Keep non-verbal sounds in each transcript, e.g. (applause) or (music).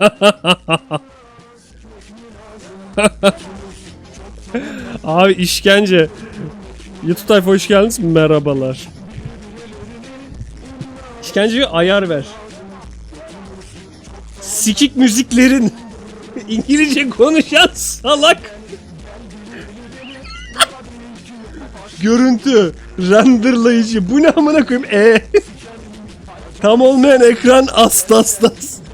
(laughs) Abi işkence. YouTube tayfa hoş geldiniz. Merhabalar. İşkenceye ayar ver. Sikik müziklerin (laughs) İngilizce konuşan salak. Görüntü renderlayıcı. Bu ne amına koyayım? E. (laughs) Tam olmayan ekran astastas. Baskı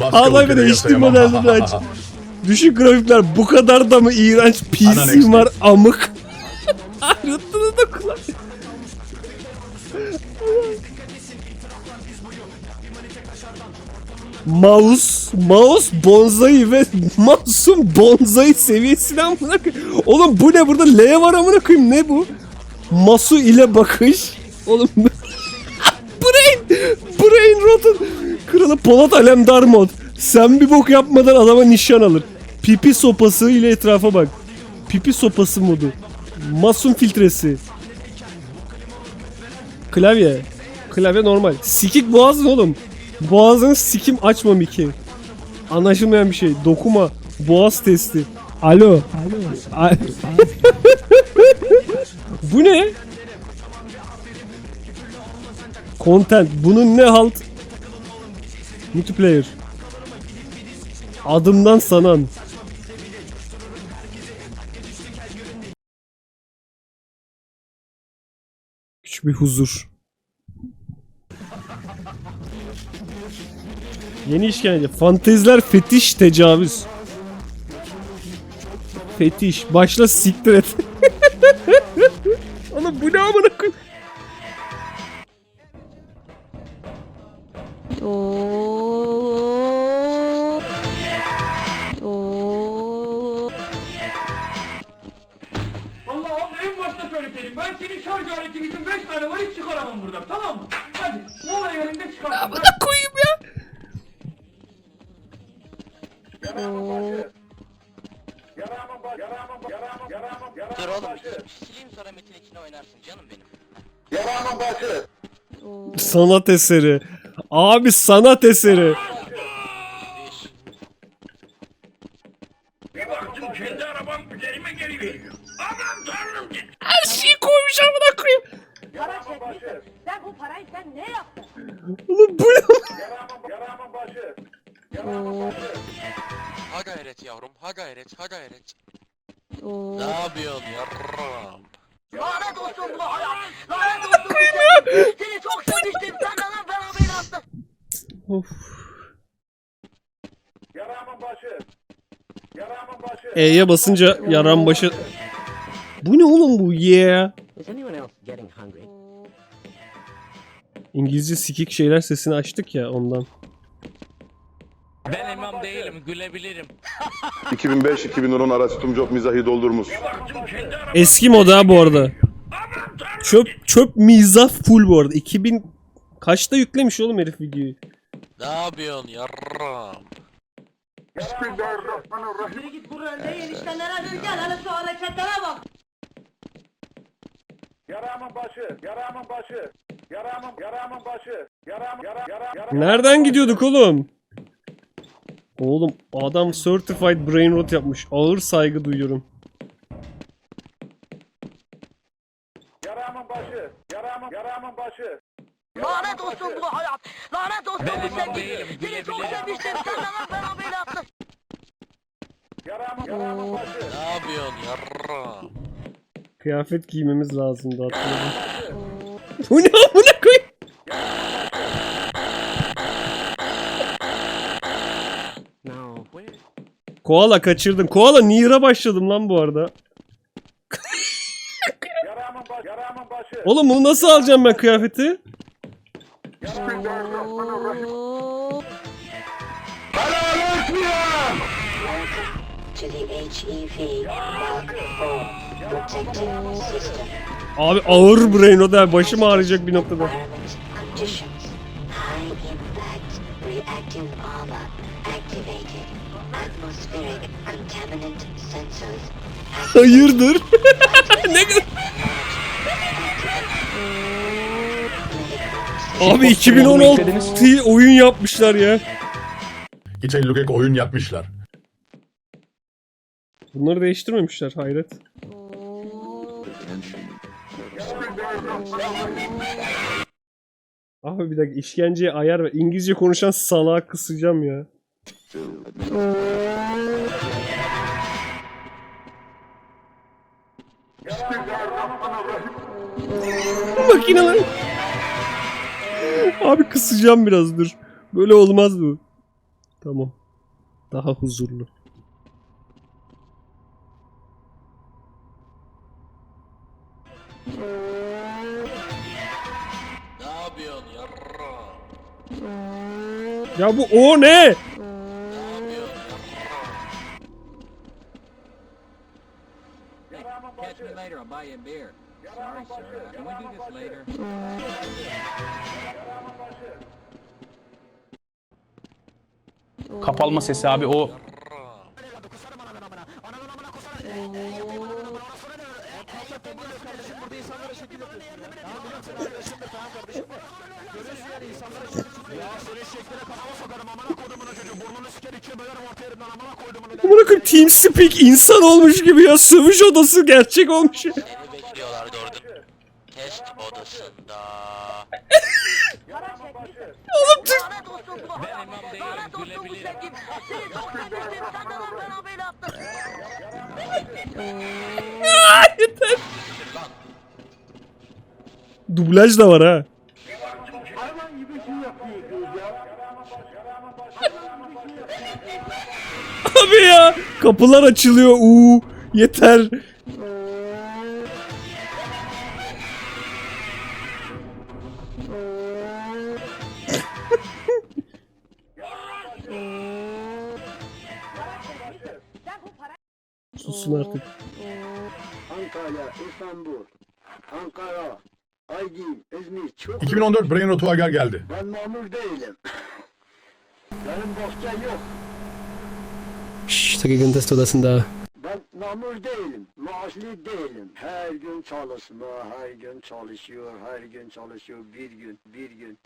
Ağlay ve yaşayamam. değiştirmelerden aç. (laughs) Düşük grafikler bu kadar da mı iğrenç PC var amık. Yuttunuz da kulak. Mouse, mouse bonsai ve mouse'un bonsai seviyesine amına koyayım. Oğlum bu ne burada L var amına koyayım ne bu? Masu ile bakış. Oğlum (laughs) Brain, Brain Rot'un kralı Polat Alemdar mod. Sen bir bok yapmadan adama nişan alır. Pipi sopası ile etrafa bak. Pipi sopası modu. Masum filtresi. Klavye. Klavye normal. Sikik boğazın oğlum. Boğazını sikim açma Miki. Anlaşılmayan bir şey. Dokuma. Boğaz testi. Alo. Alo. (laughs) Bu ne? Content. Bunun ne halt? Multiplayer. Adımdan sanan. Küçük bir huzur. Yeni işkence. Fanteziler fetiş tecavüz. Fetiş. Başla siktir et. (laughs) Oğlum bu ne amına koyayım? Oo. Söyleseydim. Ben senin şarj aletin için 5 tane var hiç çıkaramam buradan tamam mı? Hadi mola yerinde çıkar. Amına koyayım ya. Dur oğlum sileyim sonra Metin içine oynarsın canım benim. Sanat eseri. Abi sanat eseri. Koymuş amına koyayım. Para çekmişsin. Sen bu parayı sen ne yaptın? Oğlum bu ne? Ha gayret yavrum ha gayret ha gayret. Oo. Ne yapıyorsun yarram? Lanet olsun bu hayat. Lanet olsun bu sevgi. Seni çok sevmiştim. Sen bana beraber attın. Of. E'ye basınca yaran başı... Bu ne oğlum bu yeah? Is anyone else getting hungry? İngilizce sikik şeyler sesini açtık ya ondan. Ben imam değilim, gülebilirim. (laughs) 2005-2010 arası tüm job mizahi doldurmuş. Eski moda bu arada. Çöp çöp mizah full bu arada. 2000 kaçta yüklemiş oğlum herif videoyu? Ne yapıyorsun yarram? Yürü git buraya. Ne eniştenlere dön gel. Hele şu hareketlere bak. Yaramın başı, yaramın başı, yaramın, yaramın başı, yaram, yaram, yaram, Nereden gidiyorduk oğlum? Oğlum adam certified brain rot yapmış. Ağır saygı duyuyorum. yaramın başı, yaramın, yaramın başı. Lanet olsun bu hayat. Lanet olsun Ben bu sevgi. Seni çok sevmiştim. Sen bana beraber attın. Yaramın, yaramın başı. Ne yapıyorsun yarram? Kıyafet giymemiz lazımdı hatırladım. (laughs) Bu ne amına. Where? Koala kaçırdın. Koala Nira başladım lan bu arada. (laughs) Oğlum bunu nasıl alacağım ben kıyafeti? Oo. to Abi ağır brain rot ha. Başım ağrıyacak bir noktada. Hayırdır? (laughs) ne kadar... Abi 2016 oyun yapmışlar ya. İçerilük oyun yapmışlar. Bunları değiştirmemişler hayret. Abi bir dakika işkenceye ayar ver. İngilizce konuşan salağa kısacağım ya. Makineler. Abi kısacağım biraz dur. Böyle olmaz bu. Tamam. Daha huzurlu. Ya bu o ne? Kapalma sesi abi o Amına koyayım TeamSpeak insan olmuş gibi ya. Sövüş odası gerçek olmuş. Seni bekliyorlar gördüm. Test odasında. Yaptım. Yeter. Dublaj da var ha. (laughs) Abi ya kapılar açılıyor. Uuu yeter. Susun artık. Antalya, İstanbul, Ankara, Aydın, İzmir çok 2014 Brain Rot Agar geldi. Ben mamur değilim. Benim dosya yok. Test odasında. Ben mamur değilim. Maaşlı değilim. Her gün çalışma, her gün çalışıyor, her gün çalışıyor. Bir gün, bir gün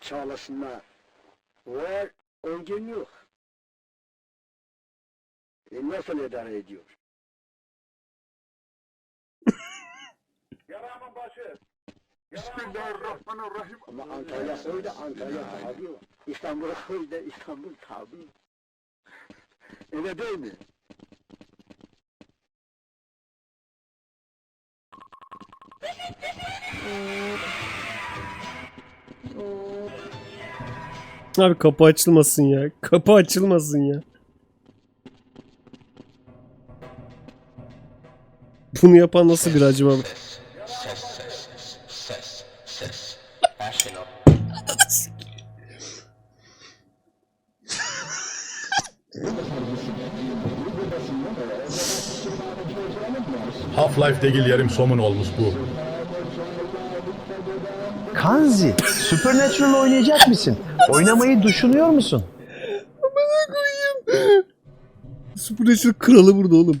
çalışma. Var, on gün yok. E nasıl idare ediyor? (laughs) Yaramın başı. Bismillahirrahmanirrahim. Ama Antalya öyle, Antalya tabi var. İstanbul (laughs) öyle, İstanbul tabi. Öyle değil mi? Abi kapı açılmasın ya. Kapı açılmasın ya. Bunu yapan nasıl bir acaba? Half-Life değil yarım somun olmuş bu. Kanzi, Supernatural oynayacak mısın? Oynamayı düşünüyor musun? Supernatural kralı burada oğlum.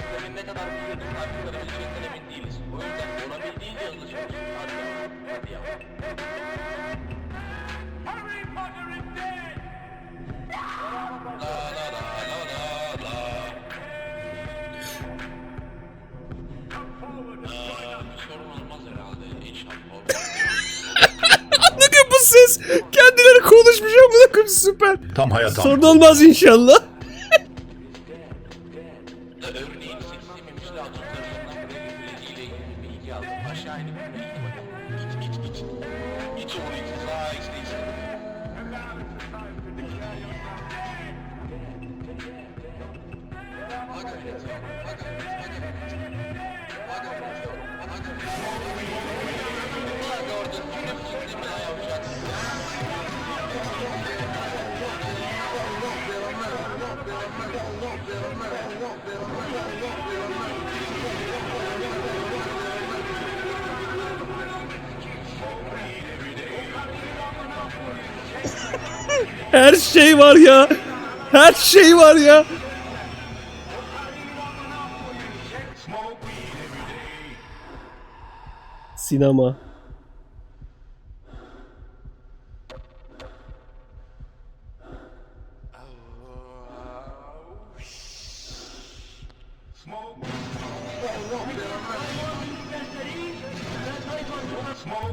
koyayım süper. Tam hayata. Sorun olmaz inşallah. (laughs) Her şey var ya. Her şey var ya. Sinema.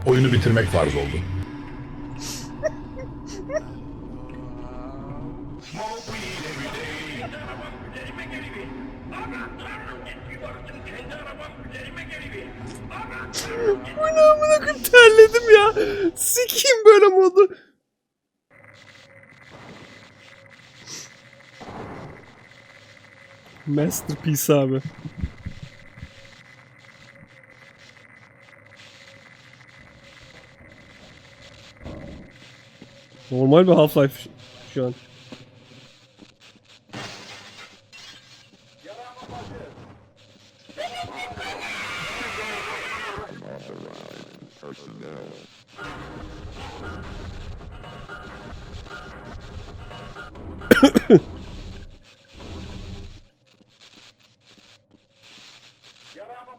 Oyunu bitirmek farz oldu. Bu ne amına koyayım terledim ya. Sikeyim böyle modu. Masterpiece abi. Normal bir Half-Life şu- şu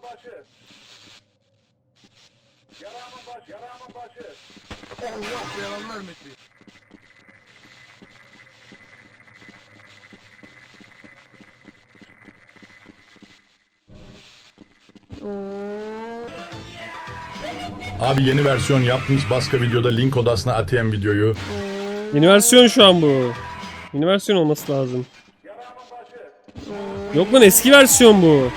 an. Yaramın başı. Yaramın başı. Yaramın başı. Abi yeni versiyon yapmış. Başka videoda link odasına atayım videoyu. Yeni versiyon şu an bu. Yeni versiyon olması lazım. Yok lan eski versiyon bu.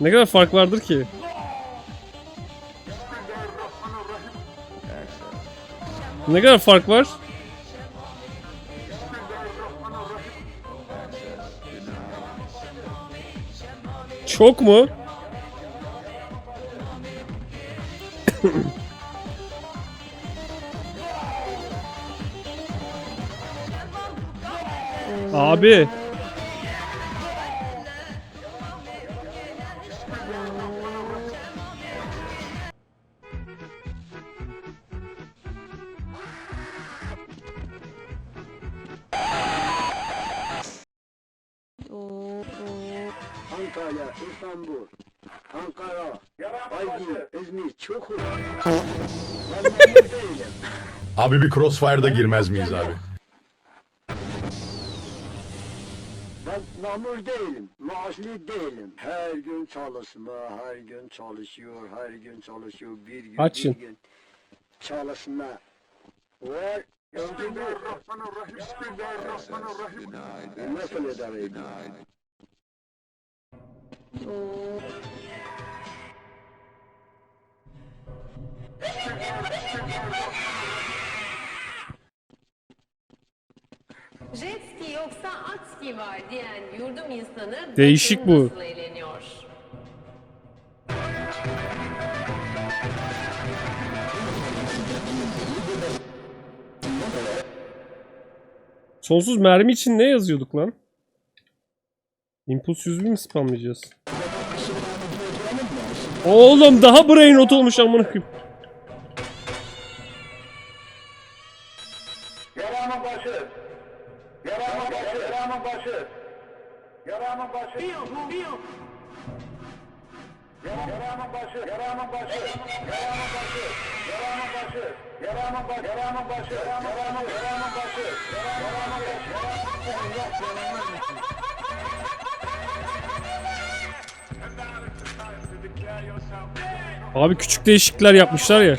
Ne kadar fark vardır ki? Ne kadar fark var? Çok mu? (coughs) Abi. Abi bir Crossfire'da girmez miyiz abi? Ben memur değilim, maaşlı değilim. Her gün çalışma, her gün çalışıyor, her gün çalışıyor. Bir gün, Açın. bir gün çalışma. Ve öldürme. Nasıl idare ediyor? Jet ski yoksa at ski var diyen yurdum insanı Değişik bu. nasıl eğleniyor. Sonsuz mermi için ne yazıyorduk lan? Impuls 101 mi spamlayacağız? Oğlum daha brain rot olmuş amına koyayım. Yaramın başı. Yaramın başı. Yaramın başı. Yaramın başı. Yaramın başı. Yaramın başı. Yaramın başı. Yaramın başı. Yaramın başı. Yaramın başı. Yaramın başı. Yaramın yaramın başı. Yaramın başı. Abi küçük değişiklikler yapmışlar ya.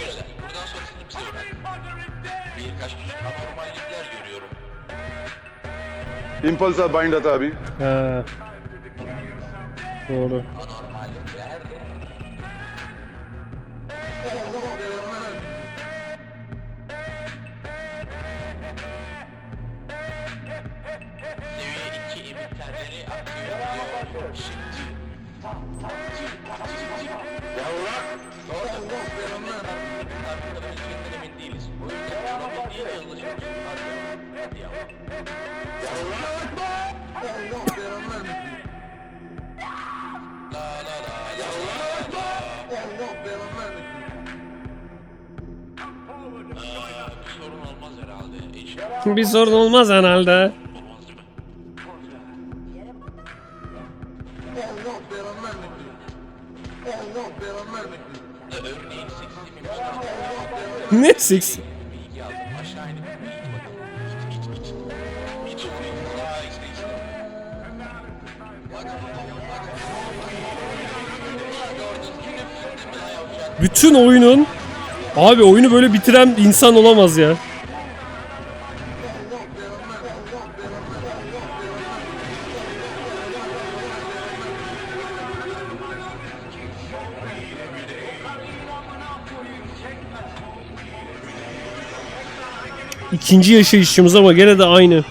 Impuls'a bind at abi. He. Doğru. Git. Git oraya. Aa işte işte. Bütün oyunun Abi oyunu böyle bitiren insan olamaz ya. İkinci yaşayışımız ama gene de aynı.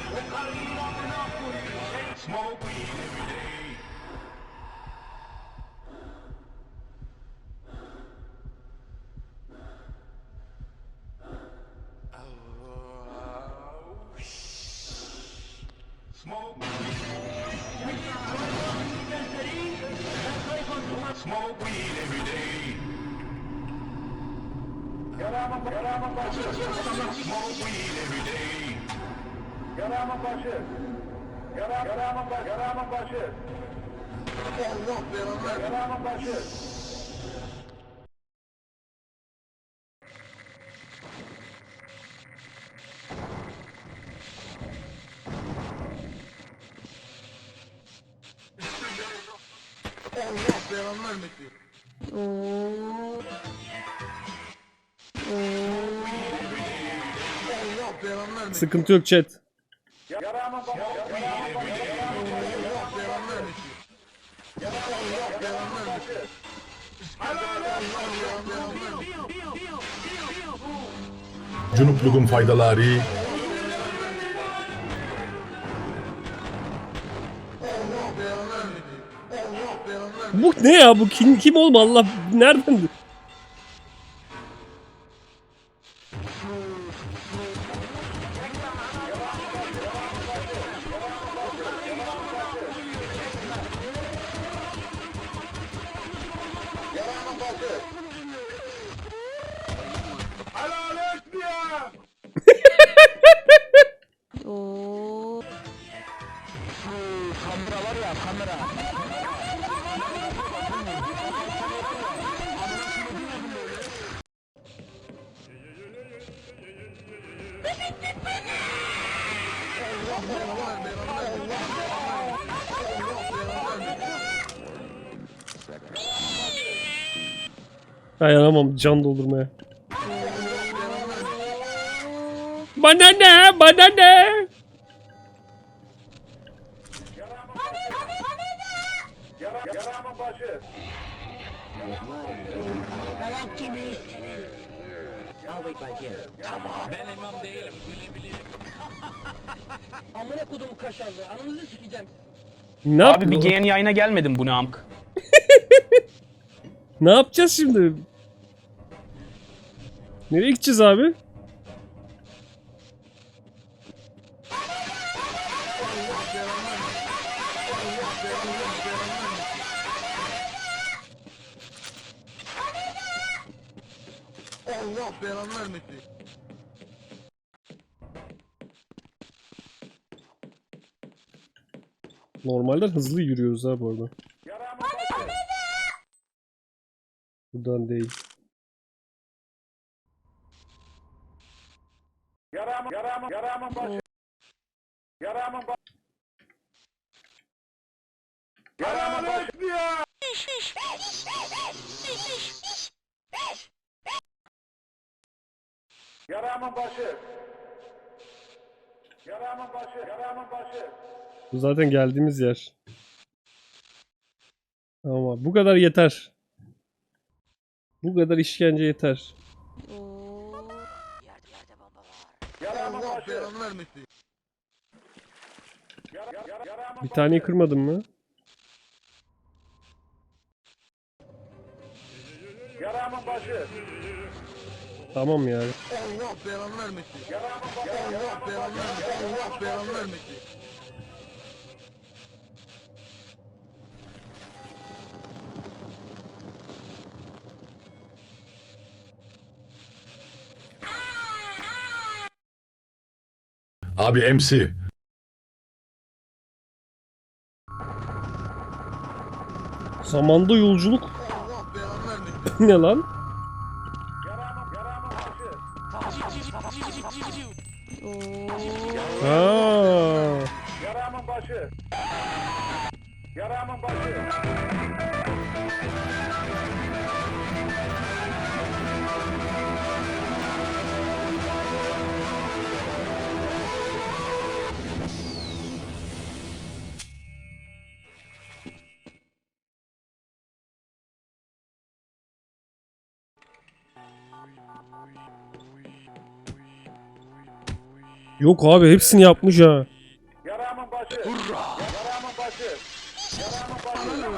Yaramın başı. Yaram, yaramın başı. Yaramın başı. Yaramın başı. Sıkıntı yok chat. Yaramın başı. Yaramın başı. Cunupluğun faydaları Bu ne ya bu kim kim olma Allah nereden? Dayanamam can doldurmaya. Bana ne? Bana ne? Ben imam değilim. Gülebilirim. Amına kodum kaşarlı. Ananızı sikeceğim. Ne Abi bir GN yayına gelmedim bu ne amk. Ne yapacağız şimdi? Nereye gideceğiz abi? Allah belanı vermesin. Normalden hızlı yürüyoruz ha bu arada. Yaramın başı. Buradan değil. Yaramın, yaramın, yaramın başı. Yaramın başı. Yaramın başı. Yaramın başı. Yaramın başı. Yaramın başı. Bu zaten geldiğimiz yer. Ama bu kadar yeter. Bu kadar işkence yeter. Bir taneyi kırmadın mı? Yaramın başı. Tamam ya. Allah belanı vermesin. Allah belanı vermesin. Allah belanı vermesin. Abi MC. Zamanda yolculuk. (laughs) Ne lan? Ha. Yaramın başı. Yaramın başı. Yok abi hepsini yapmış ha. Yaramın başı. Yaramın başı. Yaramın başı.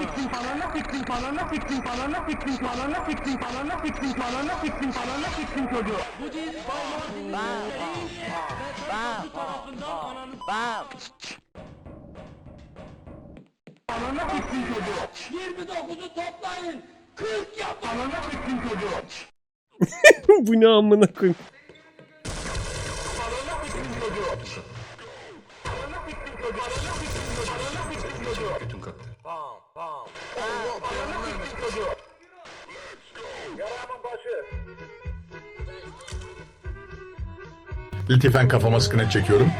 Bam. 29'u toplayın. 40 yapın. (laughs) Bu ne amına koyayım. Lütfen kafama sıkınet çekiyorum.